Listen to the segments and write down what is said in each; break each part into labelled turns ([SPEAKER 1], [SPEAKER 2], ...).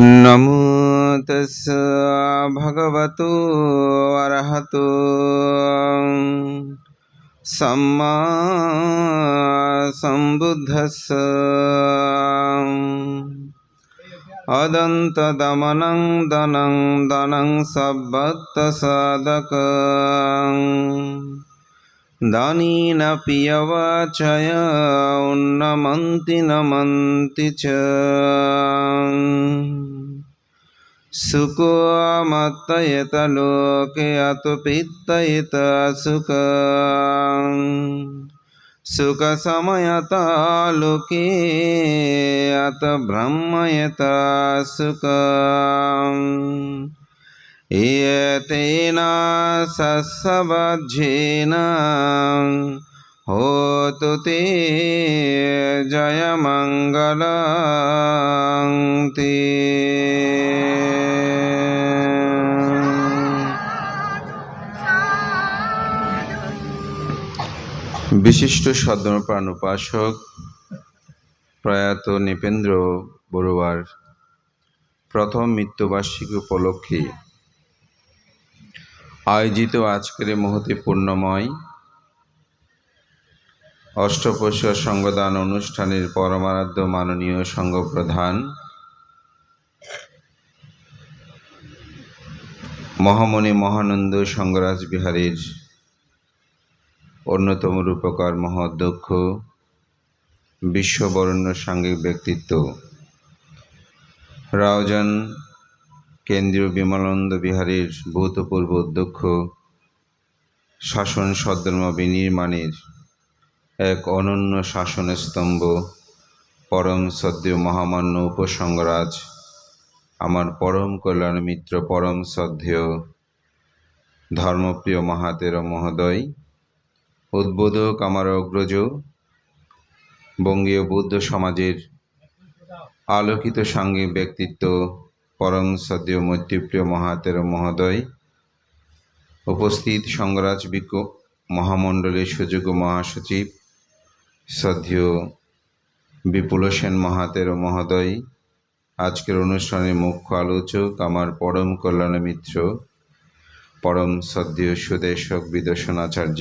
[SPEAKER 1] නමුතස භගවතු අරහතු. සම්මා සම්බුද්ධස අදන්ත දමනං දනං දනං සබ්බත්ත සාධක. දානීන පියවාචය උන්නමන්ති නමන්තිච සුකෝ අමත්තයත ලෝකේ අතු පිත්තයත සුකං සුක සමයත ලෝකේ අත බ්‍රහ්මයත සුකං යතේන සස්සවජ්ජේනං তে জয়মঙ্গল তে। বিশিষ্ট সদ্মপ্রাণ উপাসক প্রয়াত নৃপেন্দ্র বড়ুয়ার প্রথম মৃত্যুবার্ষিকী উপলক্ষে আয়োজিত আজকের মহতি পূর্ণময় অষ্টপৈশ্বর সঙ্গদান অনুষ্ঠানের পরমারাধ্য মাননীয় সংঘপ্রধান মহামণি মহানন্দ সঙ্গরাজ বিহারীর অন্যতম রূপকার মহাধ্যক্ষ, বিশ্ববরণ্য সাংঘিক ব্যক্তিত্ব, রাওজান কেন্দ্রীয় বিমলানন্দ বিহারের ভূতপূর্ব অধ্যক্ষ, শাসন সদ্ধর্ম বিনির্মাণের এক অনন্য শাসন স্তম্ভ পরম সদ্য মহামান্য উপসংরাজ আমার পরম কল্যাণ মিত্র, পরম শ্রদ্ধেয় ধর্মপ্রিয় মহাতের মহোদয়, উদ্বোধক আমার অগ্রজ, বঙ্গীয় বৌদ্ধ সমাজের আলোকিত সাঙ্গিক ব্যক্তিত্ব, পরম সদ্য মৈত্রীপ্রিয় মহাতের মহোদয়, উপস্থিত সংগরাজ বিক মহামণ্ডলের সুযোগ্য মহাসচিব শ্রদ্ধেয় বিপুল সেন মহাতের মহোদয়, আজকের অনুষ্ঠানের মুখ্য আলোচক আমার পরম কল্যাণ মিত্র, পরম সদ্য সুদেশক বিদর্শন বিদর্শনাচার্য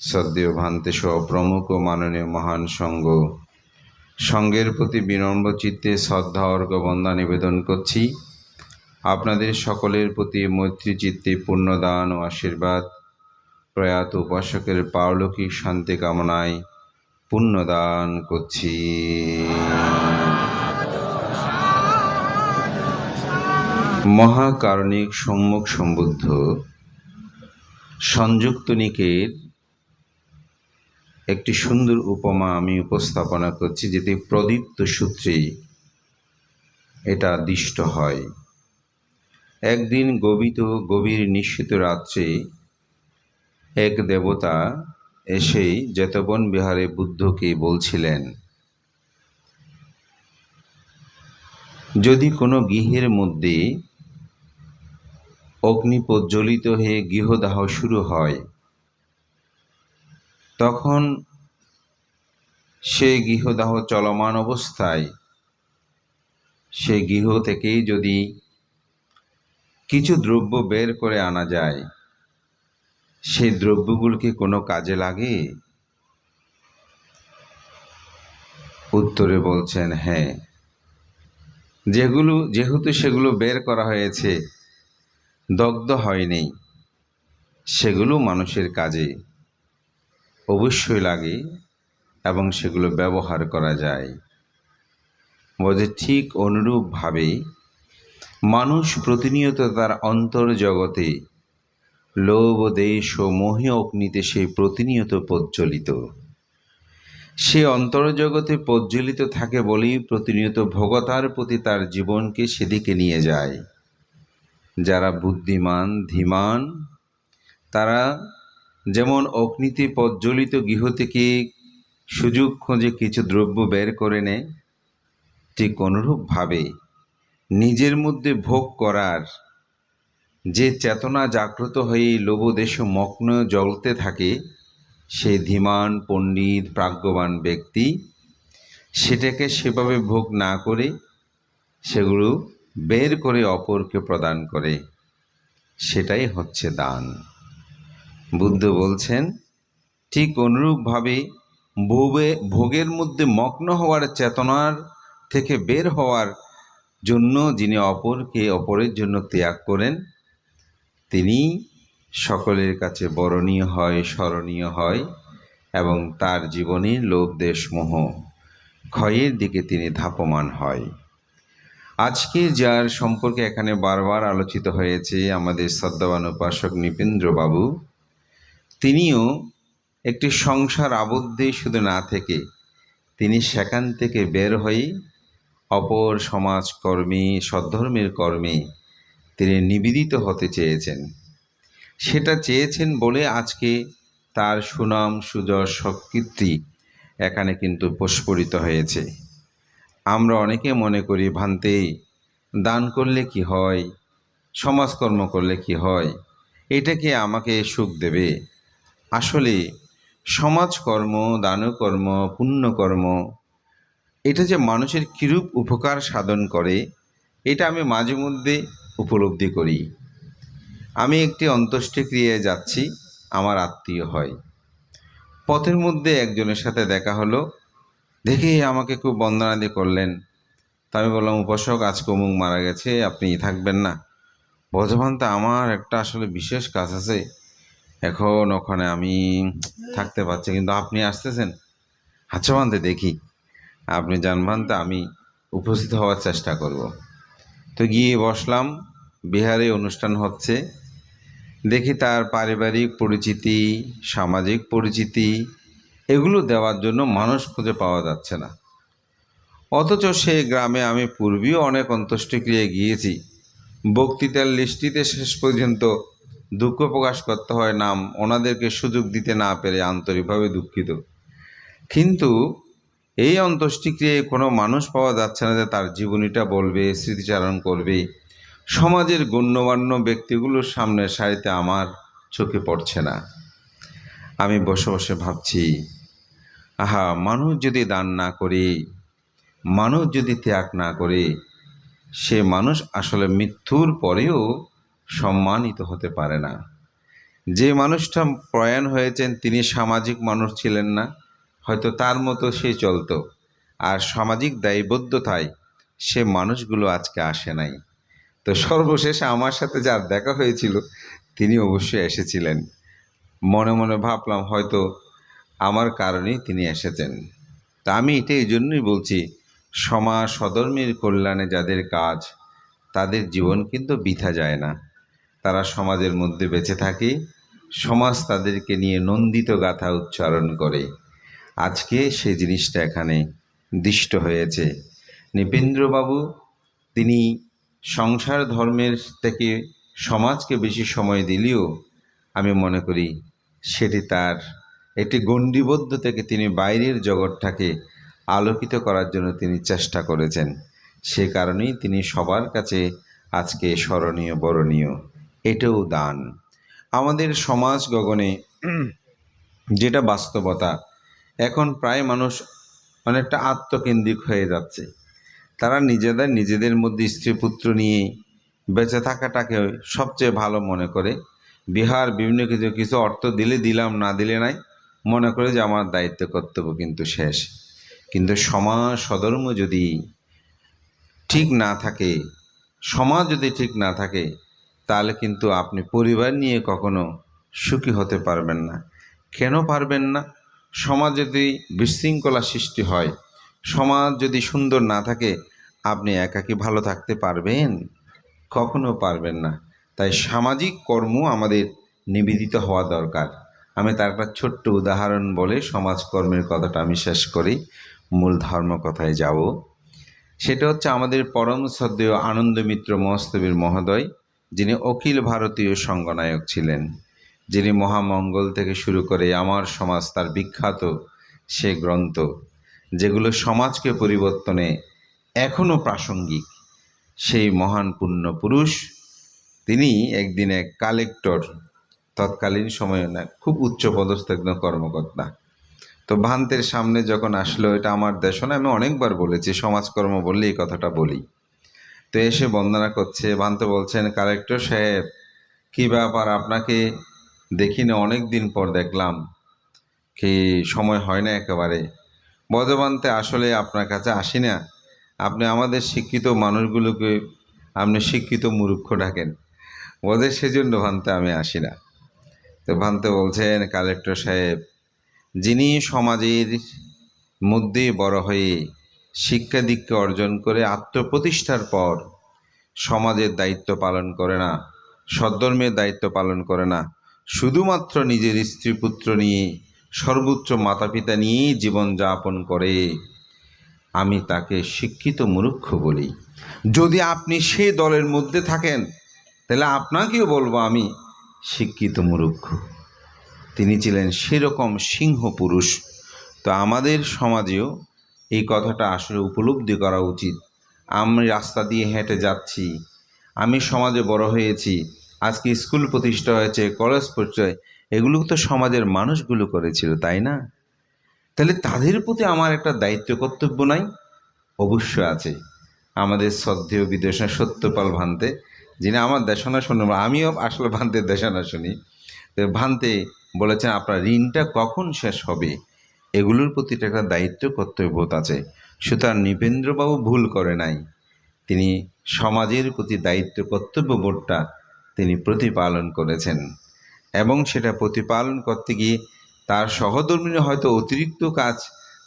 [SPEAKER 1] সদ্য ভান্তেসহ প্রমুখ ও মাননীয় মহান সঙ্গ। সঙ্গের প্রতি বিনম্র চিত্তে শ্রদ্ধা, অর্ঘ, বন্দা নিবেদন করছি। আপনাদের সকলের প্রতি মৈত্রী চিত্তে পূর্ণদান ও আশীর্বাদ। প্রয়াত উপাসকের পারলৌকিক শান্তি কামনায় পুণ্যদান করছি। মহাকারণিক সম্মুখ সম্বুদ্ধ সংযুক্ত নিকের একটি সুন্দর উপমা আমি উপস্থাপনা করছি, যেটি প্রদীপ্ত সূত্রে এটা দিষ্ট হয়। একদিন গবিত গভীর নিশ্চিত রাত্রে এক দেবতা এসেই জেতবন বিহারে বুদ্ধকে বলছিলেন, যদি কোনো গৃহের মধ্যে অগ্নি প্রজ্বলিত হয়ে গৃহদাহ শুরু হয়, তখন সেই গৃহদাহ চলমান অবস্থায় সেই গৃহ থেকেই যদি কিছু দ্রব্য বের করে আনা যায় সেই দ্রব্যগুলোকে কোনো কাজে লাগে উত্তরে বলছেন হ্যাঁ যেগুলো, যেহেতু সেগুলো বের করা হয়েছে, দগ্ধ হয়নি সেগুলো মানুষের কাজে অবশ্যই লাগে এবং সেগুলো ব্যবহার করা যায়। বলছে, ঠিক অনুরূপভাবে মানুষ প্রতিনিয়ত তার অন্তর জগতে লোভ, দেশ ও মোহে অগ্নিতে সে প্রতিনিয়ত প্রজ্বলিত। সে অন্তর্জগতে প্রজ্বলিত থাকে বলেই প্রতিনিয়ত ভগতার প্রতি তার জীবনকে সেদিকে নিয়ে যায়। যারা বুদ্ধিমান, ধীমান, তারা যেমন অগ্নিতে প্রজ্বলিত গৃহ থেকে সুযোগ খোঁজে কিছু দ্রব্য বের করে নেয়, ঠিক অনুরূপভাবে নিজের মধ্যে ভোগ করার যে চেতনা জাগ্রত হয়ে লোভদেশ মগ্ন জ্বলতে থাকে সেই ধীমান, পণ্ডিত, প্রাজ্ঞবান ব্যক্তি। সেটাকে সেভাবে ভোগ না করে সেগুলো বের করে অপরকে প্রদান করে। সেটাই হচ্ছে দান। বুদ্ধ বলছেন, ঠিক অনুরূপভাবে ভোগে, ভোগের মধ্যে মগ্ন হওয়ার চেতনার থেকে বের হওয়ার জন্য যিনি অপরকে, অপরের জন্য ত্যাগ করেন তিনি সকলের কাছে বরণীয় হয়, স্মরণীয় হয় এবং তার জীবনের লোভ দেশ মোহ ক্ষয়ের দিকে তিনি ধাপমান হয়। আজকে যার সম্পর্কে এখানে বারবার আলোচিত হয়েছে আমাদের শ্রদ্ধাবান উপাসক নৃপেন্দ্রবাবু, তিনিও একটি সংসার আবদ্ধে শুধু না থেকে তিনি সেখান থেকে বের হয়ে অপর সমাজকর্মী, সদ্ধর্মের কর্মে তিনি নিবেদিত হতে চেয়েছেন। সেটা চেয়েছেন বলে আজকে তার সুনাম সুযশ সকীর্তি এখানে কিন্তু প্রস্ফুরিত হয়েছে। আমরা অনেকে মনে করি ভান্তে দান করলে কি হয়? সমাজকর্ম করলে কি হয়? এটা কি আমাকে সুখ দেবে? আসলে সমাজকর্ম, দানকর্ম, পুণ্যকর্ম, এটা যে মানুষের কিরূপ উপকার সাধন করে, এটা আমি মাঝে মধ্যে উপলব্ধি করি। আমি একটি অন্ত্যেষ্টিক্রিয়ায় যাচ্ছি, আমার আত্মীয় হয়। পথের মধ্যে একজনের সাথে দেখা হলো। দেখে আমাকে খুব বন্দনাদি করলেন। তা আমি বললাম, উপাসক, আজ অমুক মারা গেছে, আপনি থাকবেন না। বর্ধমান তা আমার একটা আসলে বিশেষ কাজ আছে। এখন ওখানে আমি থাকতে পারছি, কিন্তু আপনি আসতেছেন? আচ্ছা বানতে দেখি। আপনি জানবান তো আমি উপস্থিত হওয়ার চেষ্টা করব। তো গিয়ে বসলাম। বিহারে অনুষ্ঠান হচ্ছে। দেখি তার পারিবারিক পরিচিতি, সামাজিক পরিচিতি, এগুলো দেওয়ার জন্য মানুষ খুঁজে পাওয়া যাচ্ছে না। অথচ সেই গ্রামে আমি পূর্বেও অনেক অন্ত্যেষ্টিক্রিয়ায় গিয়েছি। বক্তৃতার লিস্টিতে শেষ পর্যন্ত দুঃখ প্রকাশ করতে হয় নাম ওনাদেরকে সুযোগ দিতে না পেরে আন্তরিকভাবে দুঃখিত। কিন্তু এই অন্ত্যেষ্টিক্রিয়ায় কোনো মানুষ পাওয়া যাচ্ছে না যে তার জীবনীটা বলবে, স্মৃতিচারণ করবে। সমাজের গণ্যমান্য ব্যক্তিগুলোর সামনে সারিতে আমার চোখে পড়ছে না। আমি বসে বসে ভাবছি, আহা, মানুষ যদি দান না করে, মানুষ যদি ত্যাগ না করে, সে মানুষ আসলে মৃত্যুর পরেও সম্মানিত হতে পারে না। যে মানুষটা প্রয়াণ হয়েছেন তিনি সামাজিক মানুষ ছিলেন না। হয়তো তার মতো সে চলতো। আর সামাজিক দায়বদ্ধতায় সে মানুষগুলো আজকে আসে নাই। তো সর্বশেষ আমার সাথে যার দেখা হয়েছিল, তিনি অবশ্যই এসেছিলেন। মনে মনে ভাবলাম হয়তো আমার কারণেই তিনি এসেছেন। তা আমি এটা এই জন্যই বলছি, সমাজ সধর্মের কল্যাণে যাদের কাজ, তাদের জীবন কিন্তু বৃথা যায় না। তারা সমাজের মধ্যে বেঁচে থাকে, সমাজ তাদেরকে নিয়ে নন্দিত গাথা উচ্চারণ করে। আজকে সেই জিনিসটা এখানে দৃষ্ট হয়েছে। নৃপেন্দ্রবাবু, তিনি সংসার ধর্মের থেকে সমাজকে বেশি সময় দিলেও আমি মনে করি সেটি তার একটি গণ্ডিবদ্ধ থেকে তিনি বাইরের জগৎটাকে আলোকিত করার জন্য তিনি চেষ্টা করেছেন। সে কারণেই তিনি সবার কাছে আজকে স্মরণীয়, বরণীয়। এটাও দান। আমাদের সমাজ গগনে যেটা বাস্তবতা এখন প্রায় মানুষ অনেকটা আত্মকেন্দ্রিক হয়ে যাচ্ছে। তারা নিজেদের নিজেদের মধ্যে স্ত্রী পুত্র নিয়ে বেঁচে থাকাটাকে সবচেয়ে ভালো মনে করে। বিহার বিভিন্ন কিছু কিছু অর্থ দিলে দিলাম, না দিলে নাই, মনে করে যে আমার দায়িত্ব, কর্তব্য কিন্তু শেষ। কিন্তু সমাজ, সধর্ম যদি ঠিক না থাকে, সমাজ যদি ঠিক না থাকে, তাহলে কিন্তু আপনি পরিবার নিয়ে কখনো সুখী হতে পারবেন না। কেন পারবেন না? সমাজ যদি বিশৃঙ্খলা সৃষ্টি হয়, সমাজ যদি সুন্দর না থাকে, আপনি একাকী ভালো থাকতে পারবেন? কখনো পারবেন না। তাই সামাজিক কর্ম আমাদের নিবেদিত হওয়া দরকার। আমি তার একটা ছোট্ট উদাহরণ বলে সমাজকর্মের কথাটা আমি শেষ করি, মূল ধর্ম কথায় যাব। সেটা হচ্ছে আমাদের পরম শ্রদ্ধেয় আনন্দমিত্র মহস্তবীর মহোদয়, যিনি অখিল ভারতীয় সংগনায়ক ছিলেন। যিনি মহামঙ্গল থেকে শুরু করে আমার সমাজ, তার বিখ্যাত সে গ্রন্থ, যেগুলো সমাজকে পরিবর্তনে এখনও প্রাসঙ্গিক। সেই মহান পুণ্য পুরুষ, তিনি একদিন এক কালেক্টর, তৎকালীন সময়ে না, খুব উচ্চপদস্থ একজন কর্মকর্তা। তো ভান্তের সামনে যখন আসলো, এটা আমার দেশ না আমি অনেকবার বলেছি, সমাজকর্ম বললে এই কথাটা বলি। তো এসে বন্দনা করছে ভান্তে বলছেন, কালেক্টর সাহেব, কী ব্যাপার আপনাকে দেখি না অনেক দিন পর দেখলাম কি সময় হয় না একেবারে। বজবান্তে আসলে আপনার কাছে আসি না। আপনি আমাদের শিক্ষিত মানুষগুলোকে, আপনি শিক্ষিত মূর্খ ডাকেন। ওদের সেজন্য ভান্তে আমি আসি না। তো ভান্তে বলছেন, কালেক্টর সাহেব, যিনি সমাজের মধ্যে বড় হয়ে শিক্ষা দীক্ষা অর্জন করে আত্মপ্রতিষ্ঠার পর সমাজের দায়িত্ব পালন করে না, সদ্ধর্মের দায়িত্ব পালন করে না শুধুমাত্র নিজের স্ত্রী পুত্র নিয়ে সর্বোচ্চ মাতা পিতা নিয়েই জীবনযাপন করে। আমি তাকে শিক্ষিত মূর্খ বলি। যদি আপনি সে দলের মধ্যে থাকেন, তাহলে আপনাকেও বলব আমি শিক্ষিত মূর্খ। তিনি ছিলেন সেরকম সিংহ পুরুষ। তো আমাদের সমাজেও এই কথাটা আসলে উপলব্ধি করা উচিত। আমি রাস্তা দিয়ে হেঁটে যাচ্ছি। আমি সমাজে বড় হয়েছি। আজকে স্কুল প্রতিষ্ঠা হয়েছে, কলেজ পরিচয় এগুলো তো সমাজের মানুষগুলো করেছিল, তাই না? তাহলে তাদের প্রতি আমার একটা দায়িত্ব কর্তব্য নাই? অবশ্য আছে। আমাদের শ্রদ্ধেয় বিদেশনা সত্যপাল ভান্তে, যিনি আমার দেশনা শুনলাম আমিও আসলে ভান্তের দেশনা শুনি ভান্তে বলেছেন, আপনার ঋণটা কখন শেষ হবে? এগুলোর প্রতি একটা দায়িত্ব কর্তব্যবোধ আছে। সুতরাং নৃপেন্দ্রবাবু ভুল করে নাই। তিনি সমাজের প্রতি দায়িত্ব কর্তব্যবোধটা তিনি প্রতিপালন করেছেন। এবং সেটা প্রতিপালন করতে গিয়ে তার সহধর্মিনী হয়তো অতিরিক্ত কাজ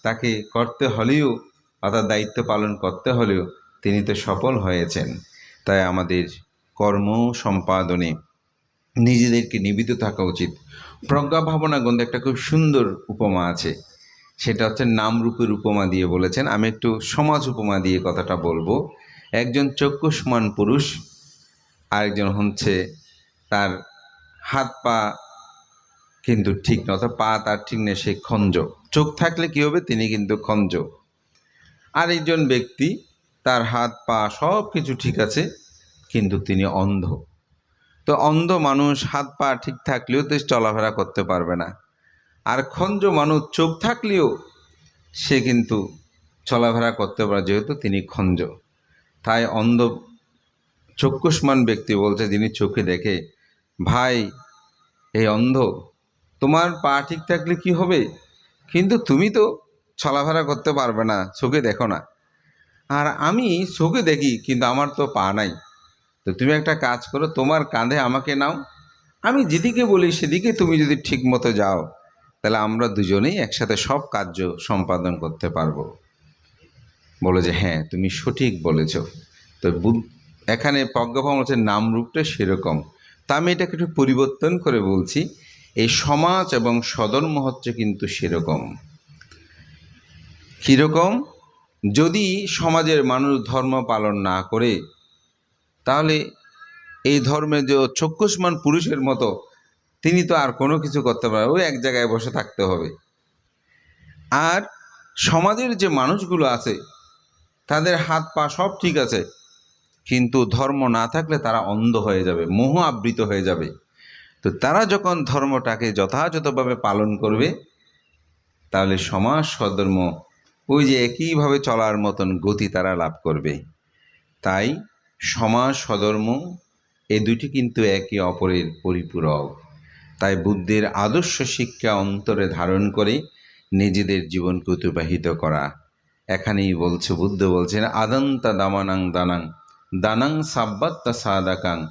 [SPEAKER 1] তাকে করতে হলেও, অর্থাৎ দায়িত্ব পালন করতে হলেও তিনি তো সফল হয়েছেন। তাই আমাদের কর্ম সম্পাদনে নিজেদেরকে নিবেদিত থাকা উচিত। প্রজ্ঞা ভাবনা গ্রন্থে একটা খুব সুন্দর উপমা আছে। সেটা হচ্ছে নামরূপের উপমা দিয়ে বলেছেন। আমি একটু সমাজ উপমা দিয়ে কথাটা বলব। একজন চক্ষুষ্মান পুরুষ আরেকজন হচ্ছে তার হাত পা কিন্তু ঠিক না, অর্থাৎ পা তার ঠিক নেই, সে খঞ্জ। চোখ থাকলে কী হবে? তিনি কিন্তু খঞ্জ। আরেকজন ব্যক্তি তার হাত পা সব কিছু ঠিক আছে, কিন্তু তিনি অন্ধ। তো অন্ধ মানুষ হাত পা ঠিক থাকলেও তো চলাফেরা করতে পারবে না। আর খঞ্জ মানুষ চোখ থাকলেও সে কিন্তু চলাফেরা করতে পারে যেহেতু তিনি খঞ্জ। তাই অন্ধ চক্ষুষ্মান ব্যক্তি বলছে, যিনি চোখে দেখে, ভাই এই অন্ধ, তোমার পা ঠিক থাকলে কি হবে? কিন্তু তুমি তো ছলাফেরা করতে পারবে না, চোখে দেখো না। আর আমি চোখে দেখি, কিন্তু আমার তো পা নাই। তো তুমি একটা কাজ করো, তোমার কাঁধে আমাকে নাও। আমি যেদিকে বলি, সেদিকে তুমি যদি ঠিক মতো যাও, তাহলে আমরা দুজনেই একসাথে সব কার্য সম্পাদন করতে পারব। বলে যে হ্যাঁ তুমি সঠিক বলেছ। তো এখানে প্রজ্ঞাপন হচ্ছে নামরূপটা সেরকম। তা আমি এটাকে একটু পরিবর্তন করে বলছি, এই সমাজ এবং সদর্ম হচ্ছে কিন্তু সেরকম। কীরকম? যদি সমাজের মানুষ ধর্ম পালন না করে, তাহলে এই ধর্মে যে চক্ষুষ্মান পুরুষের মতো, তিনি তো আর কোনো কিছু করতে পারে ওই এক জায়গায় বসে থাকতে হবে। আর সমাজের যে মানুষগুলো আছে, তাদের হাত পা সব ঠিক আছে কিন্তু ধর্ম না থাকলে তারা অন্ধ হয়ে যাবে মোহ আবৃত হয়ে যাবে। তো তারা যখন ধর্মটাকে যথাযথভাবে পালন করবে, তাহলে সমাজ সধর্ম ওই যে একইভাবে চলার মতন গতি তারা লাভ করবে। তাই সমাজ সধর্ম এ দুটি কিন্তু একে অপরের পরিপূরক। তাই বুদ্ধের আদর্শ শিক্ষা অন্তরে ধারণ করে নিজেদের জীবনকে অতিবাহিত করা। এখানেই বলছে, বুদ্ধ বলছেন, আদন্তা দামানাং দানাং। দানাং সাব্বাত্তা সাদাকাং।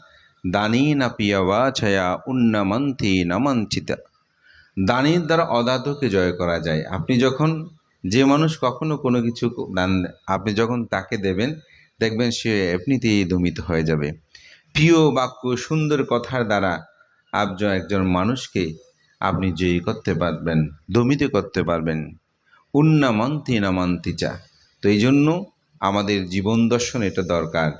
[SPEAKER 1] দানেনা ছায়া উন্নমন্তি নমঞ্চিতা দানের দ্বারা অদাতকে জয় করা যায়। আপনি যখন যে মানুষ কখনো কোনো কিছু দান, আপনি যখন তাকে দেবেন, দেখবেন সে এমনিতেই দমিত হয়ে যাবে। প্রিয় বাক্য, সুন্দর কথার দ্বারা আপনি একজন মানুষকে আপনি জয়ী করতে পারবেন, দমিত করতে পারবেন। উন্নামন্তি নামান্তিচা। তো এই জন্য আমাদের জীবন দর্শন এটা দরকার।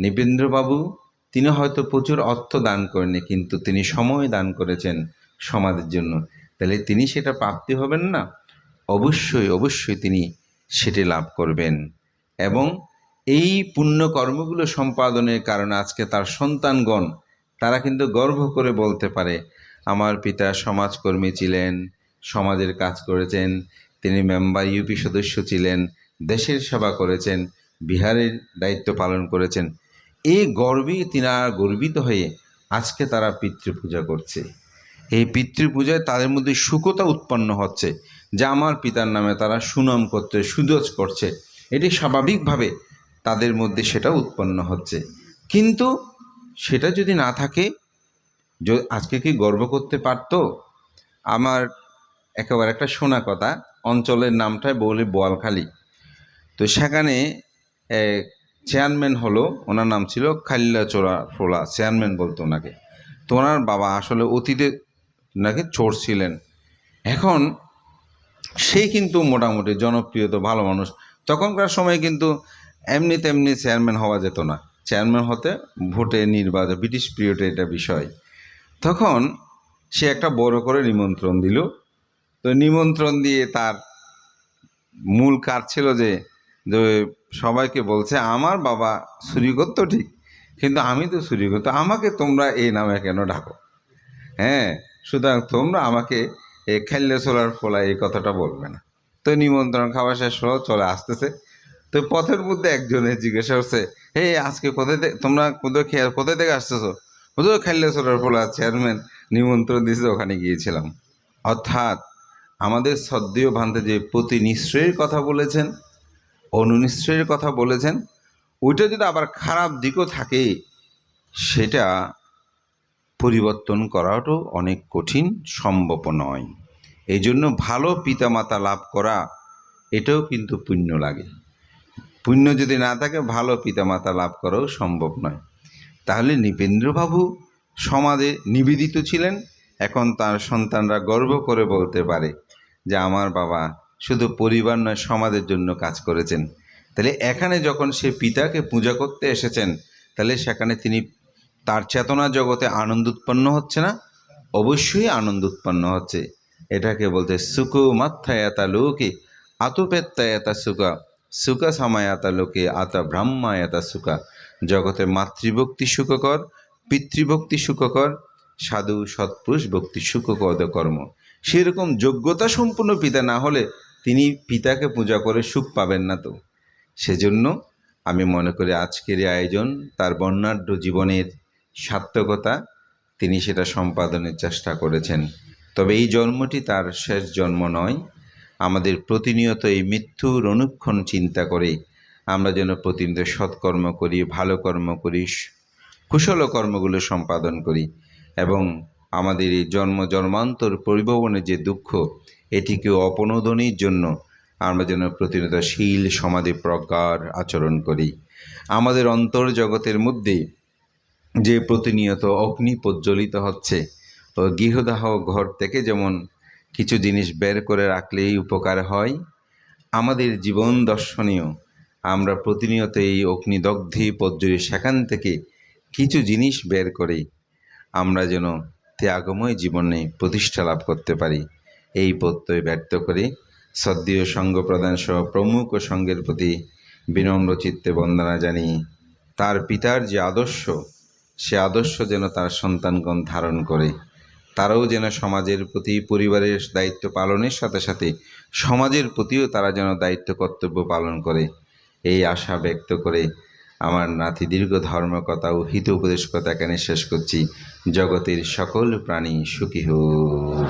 [SPEAKER 1] নৃপেন্দ্রবাবু, তিনি হয়তো প্রচুর অর্থ দান করেননি, কিন্তু তিনি সময় দান করেছেন সমাজের জন্য। তাহলে তিনি সেটা প্রাপ্তি হবেন না? অবশ্যই অবশ্যই তিনি সেটি লাভ করবেন। এবং এই পুণ্য কর্মগুলো সম্পাদনের কারণে আজকে তার সন্তানগণ, তারা কিন্তু গর্ব করে বলতে পারে, আমার পিতা সমাজকর্মী ছিলেন, সমাজের কাজ করেছেন, তিনি মেম্বার ইউপি সদস্য ছিলেন দেশের সেবা করেছেন, বিহারের দায়িত্ব পালন করেছেন। এই গর্বে তিনারা গর্বিত হয়ে আজকে তারা পিতৃপূজা করছে। এই পিতৃপূজায় তাদের মধ্যে সুকতা উৎপন্ন হচ্ছে, যা আমার পিতার নামে তারা সুনাম করছে সুদজ করছে। এটি স্বাভাবিকভাবে তাদের মধ্যে সেটা উৎপন্ন হচ্ছে। কিন্তু সেটা যদি না থাকে আজকে কি গর্ব করতে পারতো? আমার একেবারে একটা শোনা কথা, অঞ্চলের নামটাই বলি বোয়ালখালী। তো সেখানে চেয়ারম্যান হলো, ওনার নাম ছিল খালিলা চোরা ফোলা, চেয়ারম্যান বলতো ওনাকে। তো ওনার বাবা আসলে অতীতে নাকি চোর ছিলেন। এখন সেই কিন্তু মোটামুটি জনপ্রিয়, তো ভালো মানুষ। তখনকার সময় কিন্তু এমনি তেমনি চেয়ারম্যান হওয়া যেত না। চেয়ারম্যান হতে ভোটে নির্বাচন, ব্রিটিশ পিরিয়ডে এটা বিষয়। তখন সে একটা বড় করে নিমন্ত্রণ দিল। তো নিমন্ত্রণ দিয়ে তার মূল কাজ ছিল যে যে সবাইকে বলছে, আমার বাবা চুরি করতো ঠিক, কিন্তু আমি তো চুরি করতো আমাকে তোমরা এই নামে কেন ডাকো? হ্যাঁ সুতরাং তোমরা আমাকে এই খেললে চলার ফলা এই কথাটা বলবে না। তো নিমন্ত্রণ খাওয়া শেষ হলো, চলে আসতেছে। তো পথের মধ্যে একজনে জিজ্ঞাসা করছে, হে, আজকে কোথায় থেকে, তোমরা কোথায় খেয়ে কোথায় থেকে আসতেছো? কোথাও খেললে চলার ফলা চেয়ারম্যান নিমন্ত্রণ দিয়েছে, ওখানে গিয়েছিলাম। অর্থাৎ আমাদের সদ্যীয় ভান্তে যে প্রতি নিশ্চয়ের কথা বলেছেন অনুনিশ্চয়ের কথা বলেছেন, ওইটা যদি আবার খারাপ দিকও থাকে, সেটা পরিবর্তন করাটাও অনেক কঠিন, সম্ভব নয়। এই জন্য ভালো পিতামাতা লাভ করা, এটাও কিন্তু পুণ্য লাগে। পুণ্য যদি না থাকে, ভালো পিতামাতা লাভ করাও সম্ভব নয়। তাহলে নৃপেন্দ্রবাবু সমাজে নিবেদিত ছিলেন, এখন তার সন্তানরা গর্ব করে বলতে পারে যে, আমার বাবা শুধু পরিবার নয়, সমাজের জন্য কাজ করেছেন। তাহলে এখানে যখন সে পিতাকে পূজা করতে এসেছেন, তাহলে সেখানে তিনি তার চেতনা জগতে আনন্দ উৎপন্ন হচ্ছে না? অবশ্যই আনন্দ উৎপন্ন হচ্ছে। এটাকে বলতে সুখ মাত্থায়াতা লোকে আতপেত্তায়াতা সুখা, সুখ সামায়াতা লোকে, আতা ব্রাহ্মায়াতা সুখা। জগতে মাতৃভক্তি সুখকর, পিতৃভক্তি সুখকর, সাধু সৎপুরুষ ভক্তি সুখকর কর্ম। সেরকম যোগ্যতা সম্পূর্ণ পিতা না হলে তিনি পিতাকে পূজা করে সুখ পাবেন না তো। সেজন্য আমি মনে করি আজকের আয়োজন তার বর্ণাঢ্য জীবনের সার্থকতা তিনি সেটা সম্পাদনের চেষ্টা করেছেন। তবে এই জন্মটি তার শেষ জন্ম নয়। আমাদের প্রতিনিয়ত এই মৃত্যুর অনুক্ষণ চিন্তা করে আমরা যেন প্রতিনিয়ত সৎকর্ম করি, ভালো কর্ম করি, কুশল কর্মগুলো সম্পাদন করি এবং আমাদের এই জন্ম জন্মান্তর পরিভবনের যে দুঃখ এটিকে অপনোদনের জন্য আমরা যেন প্রতিনিয়ত শীল সমাধি প্রকার আচরণ করি। আমাদের অন্তর জগতের মধ্যে যে প্রতিনিয়ত অগ্নি প্রজ্বলিত হচ্ছে ও গৃহদাহ ঘর থেকে যেমন কিছু জিনিস বের করে রাখলেই উপকার হয়, আমাদের জীবন দর্শনীয়। আমরা প্রতিনিয়ত এই অগ্নিদগ্ধি প্রজ্বলি সেখান থেকে কিছু জিনিস বের করে আমরা যেন ত্যাগময় জীবনে প্রতিষ্ঠা লাভ করতে পারি। এই প্রত্যয় ব্যর্থ করে। সদ্যীয় সঙ্গ প্রদান সহ প্রমুখ সঙ্গের প্রতি বিনম্র চিত্তে বন্দনা জানি তার পিতার যে আদর্শ, সে আদর্শ যেন তার সন্তানগণ ধারণ করে। তারাও যেন সমাজের প্রতি পরিবারের দায়িত্ব পালনের সাথে সাথে সমাজের প্রতিও তারা যেন দায়িত্ব কর্তব্য পালন করে। এই আশা ব্যক্ত করে আমার নাতি দীর্ঘ ধর্মকথা ও হিত উপদেশ কথা এখানে শেষ করছি। জগতের সকল প্রাণী সুখী হোক।